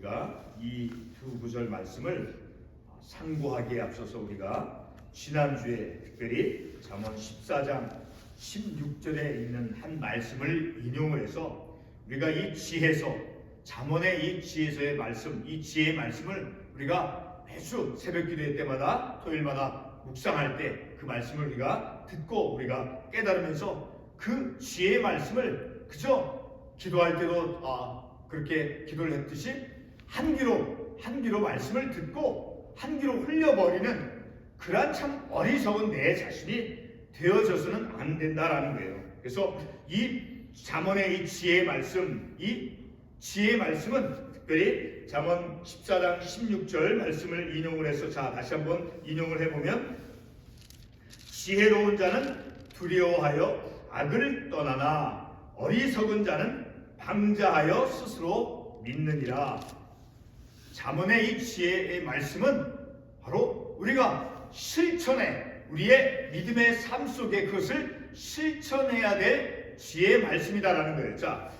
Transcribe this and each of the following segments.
우리가 이 두 구절 말씀을 상고하기에 앞서서 우리가 지난주에 특별히 잠언 14장 16절에 있는 한 말씀을 인용을 해서 우리가 이 지혜서 잠언의 이 지혜서의 말씀, 이 지혜의 말씀을 우리가 매주 새벽 기도회 때마다 토요일마다 묵상할 때 그 말씀을 우리가 듣고 우리가 깨달으면서 그 지혜의 말씀을 그저 기도할 때도 아, 그렇게 기도를 했듯이 한 귀로 한 귀로 말씀을 듣고 한 귀로 흘려버리는 그러한 참 어리석은 내 자신이 되어져서는 안 된다라는 거예요. 그래서 이 잠언의 이 지혜의 말씀, 이 지혜의 말씀은 특별히 잠언 14장 16절 말씀을 인용을 해서 자 다시 한번 인용을 해보면 지혜로운 자는 두려워하여 악을 떠나나 어리석은 자는 방자하여 스스로 믿느니라. 이 지혜의 말씀은 바로 우리가 실천해 우리의 믿음의 삶 속에 그것을 실천해야 될 지혜의 말씀이다라는 거예요. 자,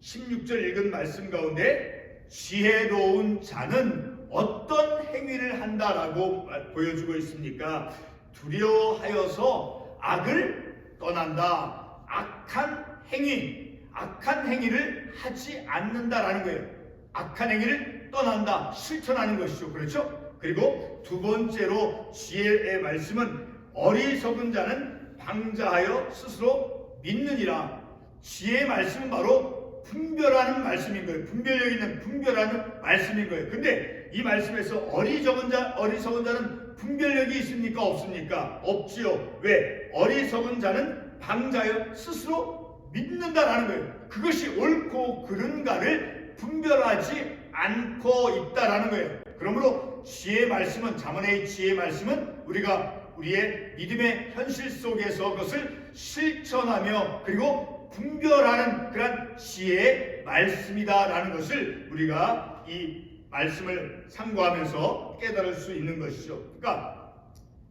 16절 읽은 말씀 가운데 지혜로운 자는 어떤 행위를 한다라고 보여주고 있습니까? 두려워하여서 악을 떠난다. 악한 행위, 악한 행위를 하지 않는다라는 거예요. 악한 행위를 떠난다, 실천하는 것이죠. 그렇죠? 그리고 두 번째로 지혜의 말씀은 어리석은 자는 방자하여 스스로 믿느니라. 지혜의 말씀은 바로 분별하는 말씀인 거예요. 분별력 있는 분별하는 말씀인 거예요. 근데 이 말씀에서 어리석은 자, 어리석은 자는 분별력이 있습니까? 없습니까? 없지요. 왜? 어리석은 자는 방자여 스스로 믿는다라는 거예요. 그것이 옳고 그른가를 분별하지 않고 있다라는 거예요. 그러므로 지혜의 말씀은 자문의 지혜의 말씀은 우리가 우리의 믿음의 현실 속에서 그것을 실천하며 그리고 분별하는 그런 지혜의 말씀이다라는 것을 우리가 이 말씀을 상고하면서 깨달을 수 있는 것이죠. 그러니까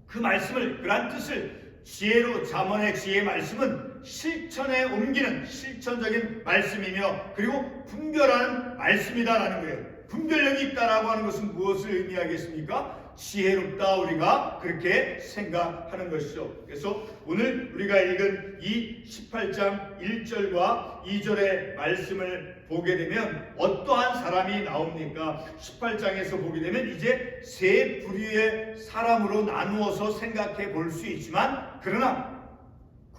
그 말씀을 그런 뜻을 지혜로 자문의 지혜의 말씀은 실천에 옮기는 실천적인 말씀이며 그리고 분별하는 말씀이다라는 거예요. 분별력이 있다라고 하는 것은 무엇을 의미하겠습니까? 지혜롭다 우리가 그렇게 생각하는 것이죠. 그래서 오늘 우리가 읽은 이 18장 1절과 2절의 말씀을 보게 되면 어떠한 사람이 나옵니까? 18장에서 보게 되면 이제 세 부류의 사람으로 나누어서 생각해 볼 수 있지만 그러나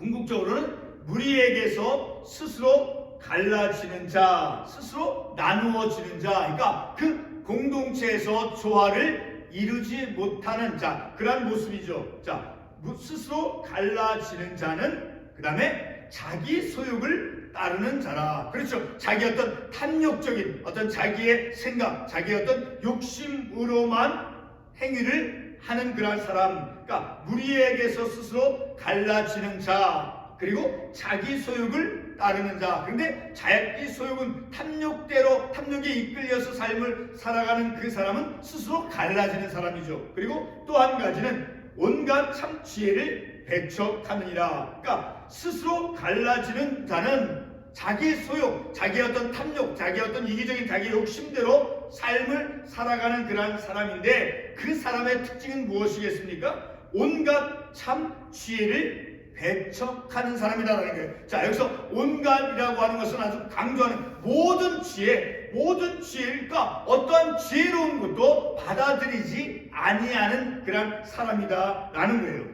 궁극적으로는 무리에게서 스스로 갈라지는 자, 스스로 나누어지는 자, 그러니까 그 공동체에서 조화를 이루지 못하는 자, 그런 모습이죠. 자, 스스로 갈라지는 자는 그 다음에 자기 소욕을 따르는 자라. 그렇죠. 자기 어떤 탐욕적인 어떤 자기의 생각, 자기 어떤 욕심으로만 행위를 하는 그러한 사람. 그러니까 무리에게서 스스로 갈라지는 자, 그리고 자기 소욕을 따르는 자. 그런데 자기 소욕은 탐욕대로 탐욕에 이끌려서 삶을 살아가는 그 사람은 스스로 갈라지는 사람이죠. 그리고 또 한 가지는 온갖 참 지혜를 배척하느니라. 그러니까 스스로 갈라지는 자는 자기 소욕, 자기 어떤 탐욕, 자기 어떤 이기적인 자기 욕심대로 삶을 살아가는 그러한 사람인데 그 사람의 특징은 무엇이겠습니까? 온갖 참 지혜를 배척하는 사람이다라는 거예요. 자, 여기서 온갖이라고 하는 것은 아주 강조하는 모든 지혜, 모든 지혜니까 어떠한 지혜로운 것도 받아들이지 아니하는 그런 사람이다라는 거예요.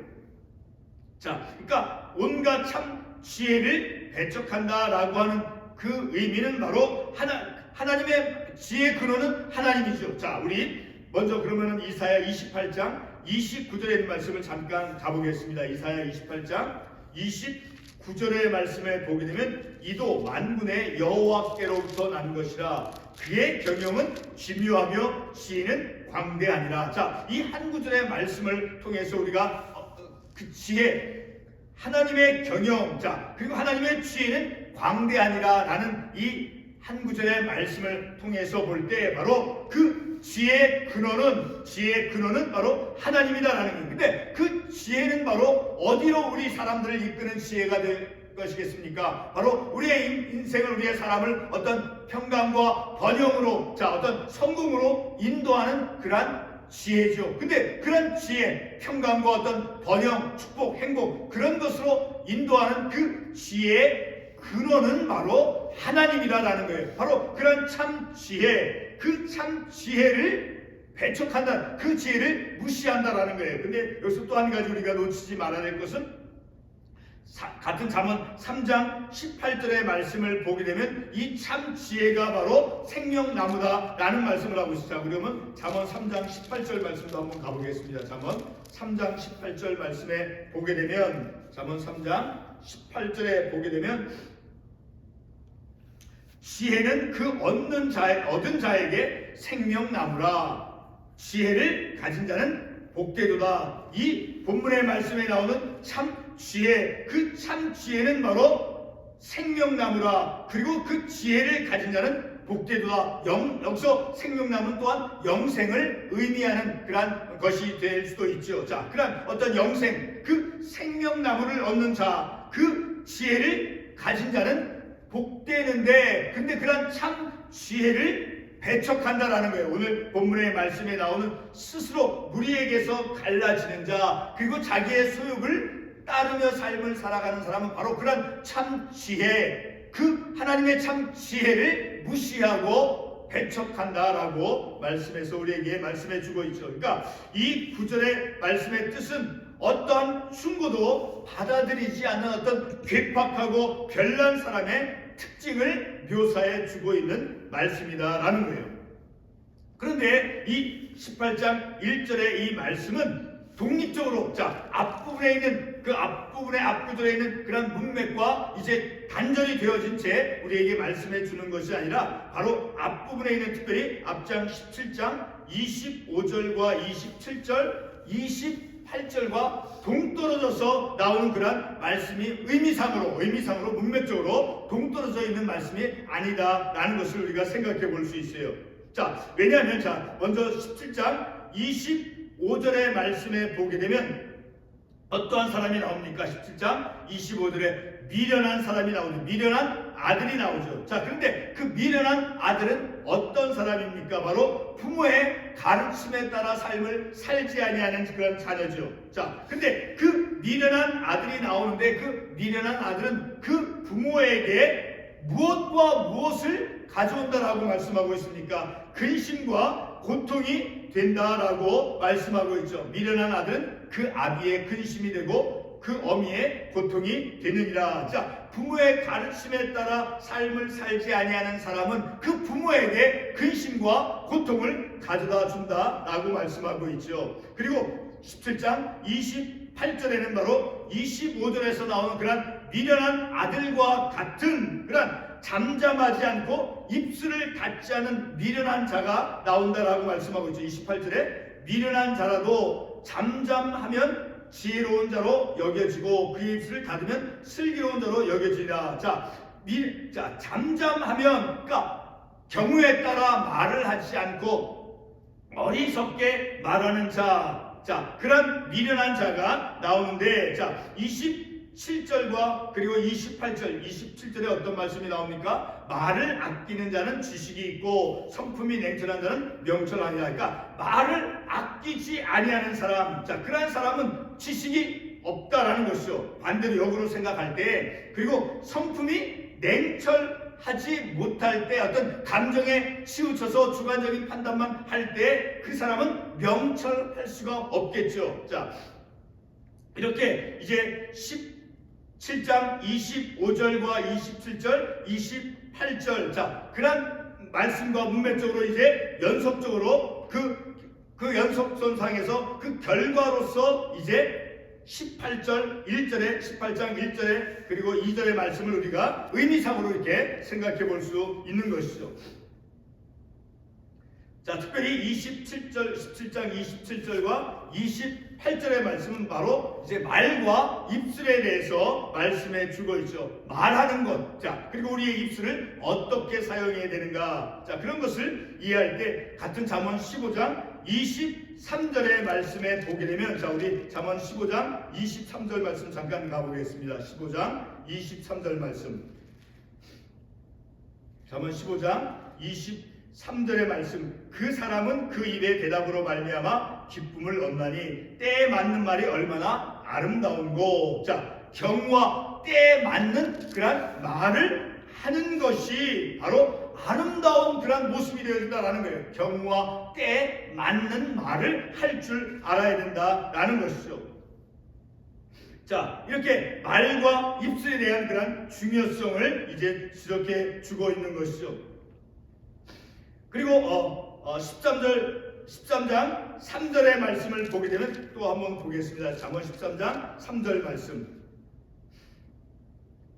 자, 그러니까 온갖 참 지혜를 배척한다라고 하는 그 의미는 바로 하나 하나님의 지혜 근원은 하나님이죠. 자, 우리 먼저 그러면은 이사야 28장 29절에 있는 말씀을 잠깐 가보겠습니다. 이사야 28장 29절의 말씀에 보게 되면 이도 만군의 여호와께로부터 난 것이라 그의 경영은 기묘하며 지혜는 광대하니라. 자, 이 한 구절의 말씀을 통해서 우리가 어, 어, 그 지혜 하나님의 경영, 자, 그리고 하나님의 지혜는 광대하니라라는 이 한 구절의 말씀을 통해서 볼 때 바로 그 지혜의 근원은 지혜의 근원은 바로 하나님이다라는 거예요. 근데 그 지혜는 바로 어디로 우리 사람들을 이끄는 지혜가 될 것이겠습니까? 바로 우리의 인- 인생을 우리의 사람을 어떤 평강과 번영으로 자 어떤 성공으로 인도하는 그러한 지혜죠. 근데 그런 지혜, 평강과 어떤 번영, 축복, 행복 그런 것으로 인도하는 그 지혜의 근원은 바로 하나님이라는 거예요. 바로 그런 참 지혜, 그 참 지혜를 배척한다. 그 지혜를 무시한다라는 거예요. 근데 여기서 또 한 가지 우리가 놓치지 말아야 될 것은 사- 같은 잠언 3장 18절의 말씀을 보게 되면 이 참 지혜가 바로 생명나무다라는 말씀을 하고 있습니다. 그러면 잠언 3장 18절 말씀도 한번 가보겠습니다. 잠언 3장 18절 말씀에 보게 되면 잠언 3장 18절에 보게 되면 지혜는 그 얻는 자 얻은 자에게 생명나무라 지혜를 가진 자는 복되도다. 이 본문의 말씀에 나오는 참 지혜, 그 참 지혜는 바로 생명나무라. 그리고 그 지혜를 가진 자는 복되도다. 영, 여기서 생명나무는 또한 영생을 의미하는 그러한 것이 될 수도 있죠. 자, 그러한 어떤 영생, 그 생명나무를 얻는 자, 그 지혜를 가진 자는 복되는데, 근데 그런 참 지혜를 배척한다라는 거예요. 오늘 본문의 말씀에 나오는 스스로 무리에게서 갈라지는 자, 그리고 자기의 소욕을 따르며 삶을 살아가는 사람은 바로 그런 참 지혜, 그 하나님의 참 지혜를 무시하고 배척한다라고 말씀해서 우리에게 말씀해 주고 있죠. 그러니까 이 구절의 말씀의 뜻은 어떠한 충고도 받아들이지 않는 어떤 괴팍하고 별난 사람의 특징을 묘사해 주고 있는 말씀이다라는 거예요. 그런데 이 18장 1절의 이 말씀은 독립적으로 자 앞부분에 있는 그 앞부분에 앞구절에 있는 그런 문맥과 이제 단절이 되어진 채 우리에게 말씀해 주는 것이 아니라 바로 앞부분에 있는 특별히 앞장 17장 25절과 27절 28절과 동떨어져서 나오는 그런 말씀이 의미상으로 의미상으로 문맥적으로 동떨어져 있는 말씀이 아니다라는 것을 우리가 생각해 볼 수 있어요. 자, 왜냐하면 자, 먼저 17장 25절의 말씀에 보게 되면 어떠한 사람이 나옵니까? 17장 25절에 미련한 사람이 나오죠. 미련한 아들이 나오죠. 자, 그런데 그 미련한 아들은 어떤 사람입니까? 바로 부모의 가르침에 따라 삶을 살지 아니하는 그런 자녀죠. 자, 근데 그 미련한 아들이 나오는데 그 미련한 아들은 그 부모에게 무엇과 무엇을 가져온다라고 말씀하고 있습니까? 근심과 고통이 된다라고 말씀하고 있죠. 미련한 아들은 그 아비의 근심이 되고 그 어미의 고통이 되느니라. 자, 부모의 가르침에 따라 삶을 살지 아니하는 사람은 그 부모에게 근심과 고통을 가져다 준다라고 말씀하고 있죠. 그리고 17장 28절에는 바로 25절에서 나오는 그런 미련한 아들과 같은 그런 잠잠하지 않고 입술을 닫지 않은 미련한 자가 나온다라고 말씀하고 있죠. 28절에 미련한 자라도 잠잠하면 지혜로운 자로 여겨지고 그 입술을 닫으면 슬기로운 자로 여겨지리라. 자, 미, 자 잠잠하면 그러니까 경우에 따라 말을 하지 않고 어리석게 말하는 자, 자 그런 미련한 자가 나오는데 자 27절과 그리고 28절, 27절에 어떤 말씀이 나옵니까? 말을 아끼는 자는 지식이 있고 성품이 냉철한 자는 명철하니라. 그러니까 말을 아끼지 아니하는 사람, 자 그러한 사람은 지식이 없다라는 것이죠. 반대로 역으로 생각할 때 그리고 성품이 냉철하지 못할 때 어떤 감정에 치우쳐서 주관적인 판단만 할 때 그 사람은 명철할 수가 없겠죠. 자 이렇게 이제 17장 25절과 27절, 28절 자 그런 말씀과 문맥적으로 이제 연속적으로 그 그 연속선상에서 그 결과로서 이제 18절 1절에 18장 1절에 그리고 2절의 말씀을 우리가 의미상으로 이렇게 생각해 볼 수 있는 것이죠. 자, 특별히 27절, 17장 27절과 28절의 말씀은 바로 이제 말과 입술에 대해서 말씀해 주고 있죠. 말하는 것. 자, 그리고 우리의 입술을 어떻게 사용해야 되는가. 자, 그런 것을 이해할 때 같은 잠언 15장 23절의 말씀에 보게 되면 자, 우리 잠언 15장 23절 말씀 잠깐 가보겠습니다. 15장 15장 23절 말씀. 잠언 15장 23절 의 말씀. 그 사람은 그 일의 대답으로 말미암아 기쁨을 얻나니 때에 맞는 말이 얼마나 아름다운고. 자, 경과 때에 맞는 그런 말을 하는 것이 바로 아름다운 그런 모습이 되어진다라는 거예요. 경과 때에 맞는 말을 할 줄 알아야 된다라는 것이죠. 자, 이렇게 말과 입술에 대한 그런 중요성을 이제 이렇게 주고 있는 것이죠. 그리고 어, 어 13절 13장 3절의 말씀을 보게 되면 또 한번 보겠습니다. 잠언 13장 3절 말씀.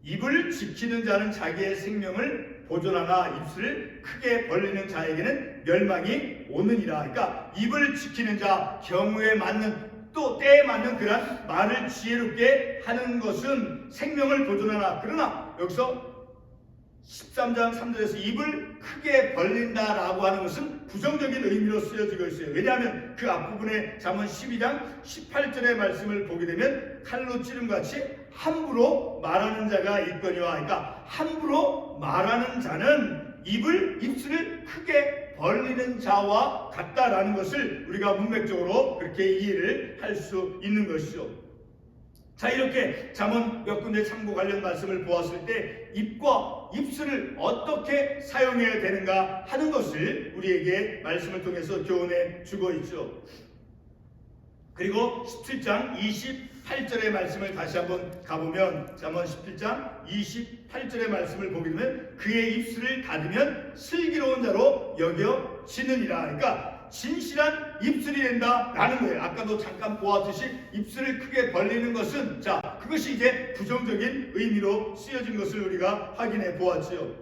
입을 지키는 자는 자기의 생명을 보존하나 입술을 크게 벌리는 자에게는 멸망이 오느니라. 그러니까 입을 지키는 자 경우에 맞는 또 때에 맞는 그런 말을 지혜롭게 하는 것은 생명을 보존하나 그러나 여기서 13장 3절에서 입을 크게 벌린다라고 하는 것은 부정적인 의미로 쓰여지고 있어요. 왜냐하면 그 앞부분에 잠언 12장 18절의 말씀을 보게 되면 칼로 찌름 같이 함부로 말하는 자가 있거니와 그러니까 함부로 말하는 자는 입을 입술을 크게 벌리는 자와 같다라는 것을 우리가 문맥적으로 그렇게 이해를 할 수 있는 것이죠. 자 이렇게 잠언 몇 군데 참고 관련 말씀을 보았을 때 입과 입술을 어떻게 사용해야 되는가 하는 것을 우리에게 말씀을 통해서 교훈해 주고 있죠. 그리고 17장 28절의 말씀을 다시 한번 가보면 잠언 17장 28절의 말씀을 보게 되면 그의 입술을 닫으면 슬기로운 자로 여겨지느니라. 그러니까 진실한 입술이 된다라는 거예요. 아까도 잠깐 보았듯이 입술을 크게 벌리는 것은 자 그것이 이제 부정적인 의미로 쓰여진 것을 우리가 확인해 보았지요.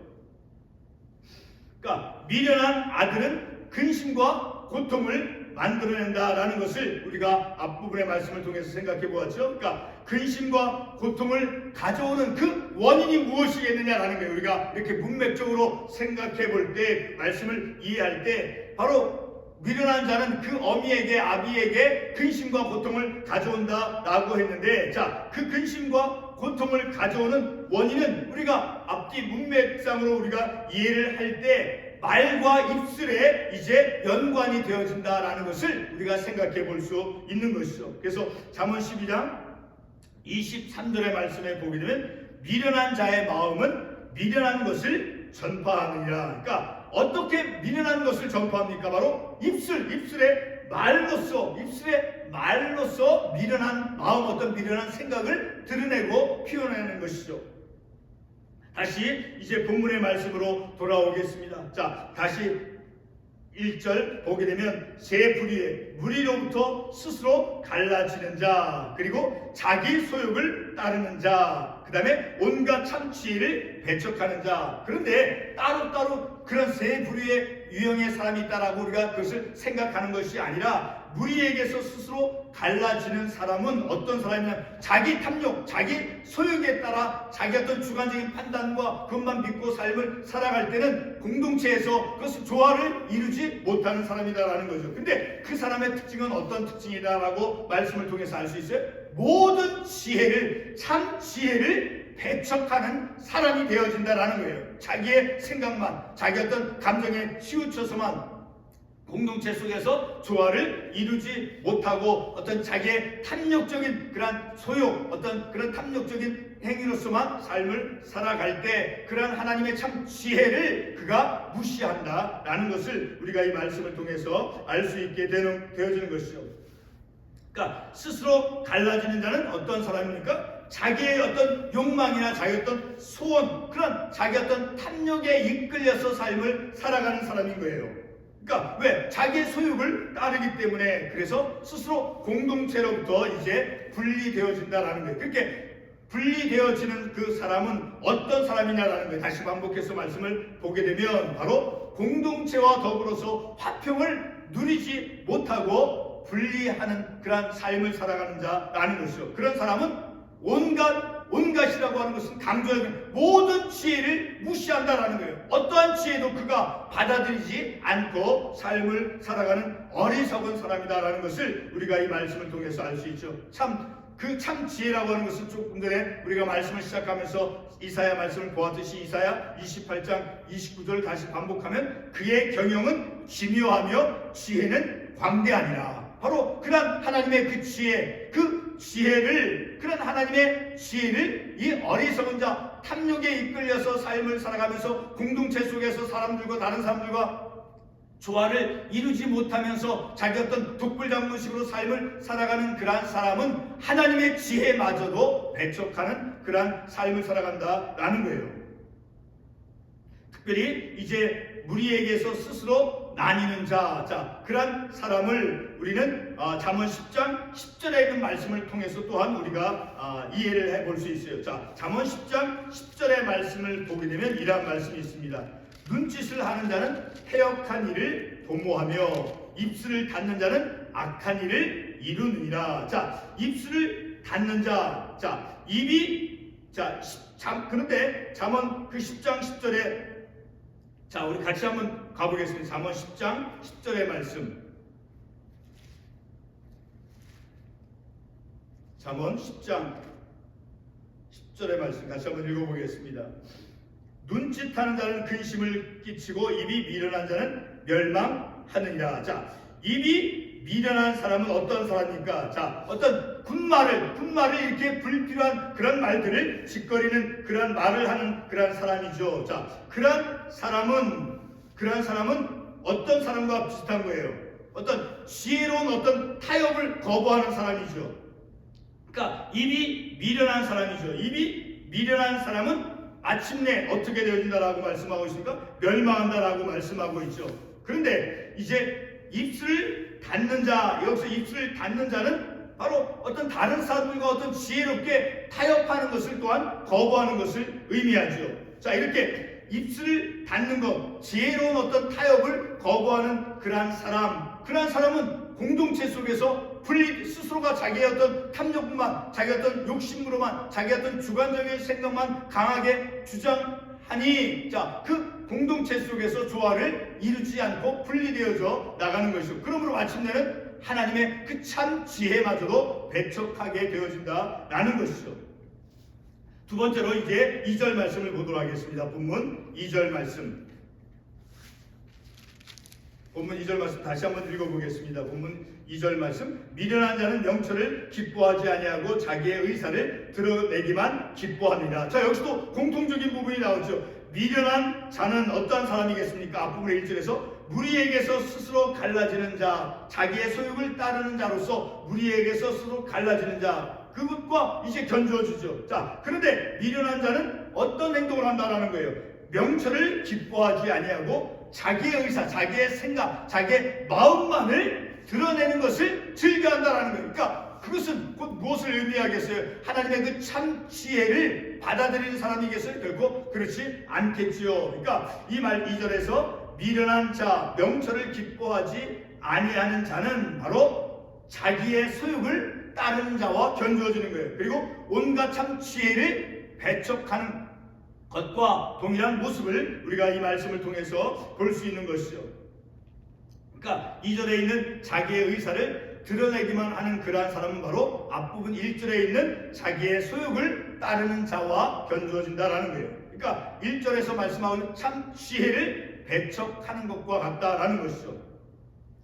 그러니까 미련한 아들은 근심과 고통을 만들어낸다라는 것을 우리가 앞부분의 말씀을 통해서 생각해 보았죠. 그러니까 근심과 고통을 가져오는 그 원인이 무엇이겠느냐라는 거예요. 우리가 이렇게 문맥적으로 생각해 볼 때 말씀을 이해할 때 바로 미련한 자는 그 어미에게 아비에게 근심과 고통을 가져온다라고 했는데 자 그 근심과 고통을 가져오는 원인은 우리가 앞뒤 문맥상으로 우리가 이해를 할 때 말과 입술에 이제 연관이 되어진다라는 것을 우리가 생각해 볼 수 있는 것이죠. 그래서 잠언 12장 23절의 말씀에 보게 되면 미련한 자의 마음은 미련한 것을 전파하느니라. 그러니까 어떻게 미련한 것을 전파합니까? 바로 입술, 입술의 말로써, 입술의 말로써 미련한 마음, 어떤 미련한 생각을 드러내고 표현하는 것이죠. 다시 이제 본문의 말씀으로 돌아오겠습니다. 자, 다시 1절 보게 되면 새 불의에 무리로부터 스스로 갈라지는 자 그리고 자기 소욕을 따르는 자 그 다음에 온갖 참치를 배척하는 자. 그런데 따로따로 그런 세 부류의 유형의 사람이 있다라고 우리가 그것을 생각하는 것이 아니라 무리에게서 스스로 갈라지는 사람은 어떤 사람이냐 자기 탐욕, 자기 소욕에 따라 자기 어떤 주관적인 판단과 그것만 믿고 삶을 살아갈 때는 공동체에서 그것을 조화를 이루지 못하는 사람이다라는 거죠. 근데 그 사람의 특징은 어떤 특징이다라고 말씀을 통해서 알 수 있어요? 모든 지혜를 참 지혜를 배척하는 사람이 되어진다라는 거예요. 자기의 생각만, 자기 어떤 감정에 치우쳐서만 공동체 속에서 조화를 이루지 못하고 어떤 자기의 탐욕적인 그런 소욕, 어떤 그런 탐욕적인 행위로서만 삶을 살아갈 때 그러한 하나님의 참 지혜를 그가 무시한다라는 것을 우리가 이 말씀을 통해서 알 수 있게 되는, 되어지는 것이죠. 그러니까 스스로 갈라지는 자는 어떤 사람입니까? 자기의 어떤 욕망이나 자기 어떤 소원, 그런 자기 어떤 탐욕에 이끌려서 삶을 살아가는 사람인 거예요. 그러니까 왜? 자기의 소욕을 따르기 때문에 그래서 스스로 공동체로부터 이제 분리되어진다라는 거예요. 그렇게 분리되어지는 그 사람은 어떤 사람이냐라는 거예요. 다시 반복해서 말씀을 보게 되면 바로 공동체와 더불어서 화평을 누리지 못하고 분리하는 그런 삶을 살아가는 자라는 것이죠. 그런 사람은 온갖 온갖이라고 하는 것은 강조하는 모든 지혜를 무시한다라는 거예요. 어떠한 지혜도 그가 받아들이지 않고 삶을 살아가는 어리석은 사람이다라는 것을 우리가 이 말씀을 통해서 알 수 있죠. 참 그참 지혜라고 하는 것은 조금 전에 우리가 말씀을 시작하면서 이사야 말씀을 보았듯이 이사야 28장 29절을 다시 반복하면 그의 경영은 기묘하며 지혜는 광대하니라. 바로 그런 하나님의 그 지혜, 그 지혜를 그런 하나님의 지혜를 이 어리석은 자 탐욕에 이끌려서 삶을 살아가면서 공동체 속에서 사람들과 다른 사람들과 조화를 이루지 못하면서 자기 어떤 독불장군식으로 삶을 살아가는 그러한 사람은 하나님의 지혜마저도 배척하는 그러한 삶을 살아간다라는 거예요. 특별히 이제 무리에게서 스스로 나뉘는 자, 자 그러한 사람을 우리는 어, 잠언 10장 10절에 있는 말씀을 통해서 또한 우리가 어, 이해를 해볼 수 있어요. 자, 잠언 10장 10절의 말씀을 보게 되면 이러한 말씀이 있습니다. 눈짓을 하는 자는 해역한 일을 도모하며 입술을 닫는 자는 악한 일을 이루느니라. 자, 입술을 닫는 자, 자, 입이 자, 십- 잠, 그런데 잠언 그 10장 10절에 자, 우리 같이 한번 가보겠습니다. 잠언 10장 10절의 말씀. 잠언 10장 10절의 말씀 같이 한번 읽어보겠습니다. 눈짓하는 자는 근심을 끼치고 입이 미련한 자는 멸망하느니라. 자, 입이 미련한 사람은 어떤 사람입니까? 자, 어떤 군말을 군말을 이렇게 불필요한 그런 말들을 짓거리는 그런 말을 하는 그런 사람이죠. 자, 그런 사람은 그런 사람은 어떤 사람과 비슷한 거예요. 어떤 지혜로운 어떤 타협을 거부하는 사람이죠. 그러니까 입이 미련한 사람이죠. 입이 미련한 사람은 마침내 어떻게 되어진다라고 말씀하고 있습니까? 멸망한다라고 말씀하고 있죠. 그런데 이제 입술을 닫는 자, 여기서 입술을 닫는 자는 바로 어떤 다른 사람들과 어떤 지혜롭게 타협하는 것을 또한 거부하는 것을 의미하죠. 자, 이렇게 입술을 닫는 것, 지혜로운 어떤 타협을 거부하는 그러한 사람, 그러한 사람은 공동체 속에서 분리 스스로가 자기의 어떤 탐욕만, 자기 어떤 욕심으로만, 자기 어떤 주관적인 생각만 강하게 주장 하니, 자, 그 공동체 속에서 조화를 이루지 않고 분리되어져 나가는 것이죠. 그러므로 마침내는 하나님의 그 참 지혜마저도 배척하게 되어진다라는 것이죠. 두 번째로 이제 2절 말씀을 보도록 하겠습니다. 본문 2절 말씀. 본문 2절 말씀 다시 한번 읽어보겠습니다. 본문 2절 말씀 미련한 자는 명철을 기뻐하지 아니하고 자기의 의사를 드러내기만 기뻐합니다. 자 여기서도 공통적인 부분이 나오죠. 미련한 자는 어떠한 사람이겠습니까? 앞부분의 1절에서 무리에게서 스스로 갈라지는 자, 자기의 소욕을 따르는 자로서 무리에게서 스스로 갈라지는 자, 그것과 이제 견주어 주죠. 자, 그런데 미련한 자는 어떤 행동을 한다라는 거예요. 명철을 기뻐하지 아니하고 자기의 의사, 자기의 생각, 자기의 마음만을 드러내는 것을 즐겨한다라는 거예요. 그러니까 그것은 곧 무엇을 의미하겠어요? 하나님의 그 참 지혜를 받아들이는 사람이겠어요? 결코 그렇지 않겠지요. 그러니까 이 말 2절에서 미련한 자, 명철을 기뻐하지 아니하는 자는 바로 자기의 소욕을 따르는 자와 견주어지는 거예요. 그리고 온갖 참 지혜를 배척하는 것과 동일한 모습을 우리가 이 말씀을 통해서 볼 수 있는 것이죠. 그러니까 2절에 있는 자기의 의사를 드러내기만 하는 그러한 사람은 바로 앞부분 1절에 있는 자기의 소욕을 따르는 자와 견주어진다라는 거예요. 그러니까 1절에서 말씀하는 참 지혜를 배척하는 것과 같다라는 것이죠.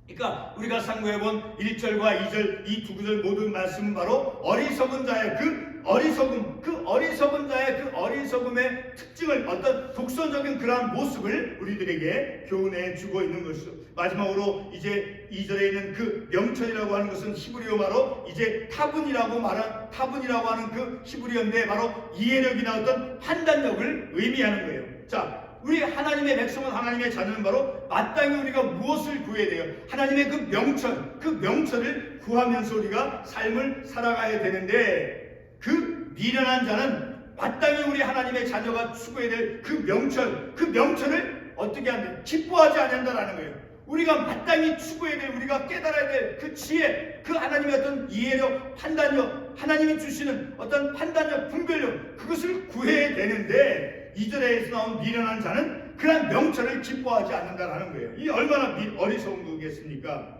그러니까 우리가 상고해본 1절과 2절 이 두 구절 모든 말씀은 바로 어리석은 자의 그 어리석음 그 어리석은 자의 그 어리석음의 특징을 어떤 독선적인 그러한 모습을 우리들에게 교훈해 주고 있는 것이죠. 마지막으로 이제 2절에 있는 그 명철이라고 하는 것은 히브리어 말로 이제 타분이라고 말한 타분이라고 하는 그 히브리어인데 바로 이해력이나 어떤 판단력을 의미하는 거예요. 자, 우리 하나님의 백성은 하나님의 자녀는 바로 마땅히 우리가 무엇을 구해야 돼요? 하나님의 그 명철, 그 명철을 구하면서 우리가 삶을 살아가야 되는데 그 미련한 자는 마땅히 우리 하나님의 자녀가 추구해야 될 그 명철, 그 명철을 어떻게 하는 기뻐하지 않는다라는 거예요. 우리가 마땅히 추구해야 될, 우리가 깨달아야 될 그 지혜, 그 하나님의 어떤 이해력, 판단력, 하나님이 주시는 어떤 판단력, 분별력, 그것을 구해야 되는데, 이절에서 나온 미련한 자는 그런 명철을 기뻐하지 않는다라는 거예요. 이 얼마나 미- 어리석은 거겠습니까?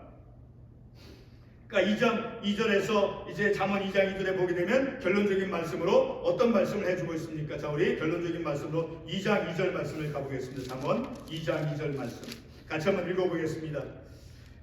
그러니까 2장 2절에서 이제 잠언 2장 2절에 보게 되면 결론적인 말씀으로 어떤 말씀을 해주고 있습니까? 자, 우리 결론적인 말씀으로 2장 2절 말씀을 가보겠습니다. 잠언 2장 2절 말씀. 같이 한번 읽어보겠습니다.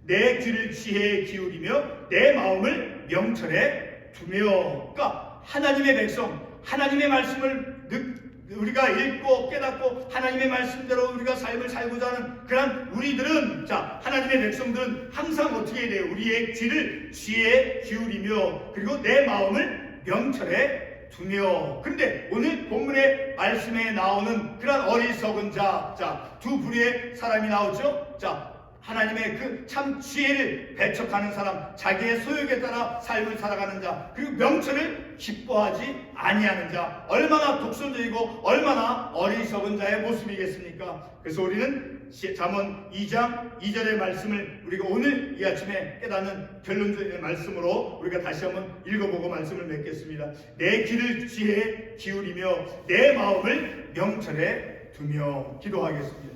내 귀를 지혜에 기울이며 내 마음을 명철에 두며 그러니까 하나님의 백성 하나님의 말씀을 느- 우리가 읽고 깨닫고 하나님의 말씀대로 우리가 삶을 살고자 하는 그런 우리들은 자 하나님의 백성들은 항상 어떻게 해야 돼요? 우리의 귀를 지혜에 기울이며 그리고 내 마음을 명철에 두며 근데 오늘 본문의 말씀에 나오는 그런 어리석은 자, 자, 두 부류의 사람이 나오죠. 자, 하나님의 그 참 지혜를 배척하는 사람, 자기의 소욕에 따라 삶을 살아가는 자, 그리고 명철을 기뻐하지 아니하는 자, 얼마나 독선적이고 얼마나 어리석은 자의 모습이겠습니까? 그래서 우리는 시- 잠언 2장 2절의 말씀을 우리가 오늘 이 아침에 깨닫는 결론적인 말씀으로 우리가 다시 한번 읽어보고 말씀을 맺겠습니다. 내 귀를 지혜에 기울이며 내 마음을 명철에 두며 기도하겠습니다.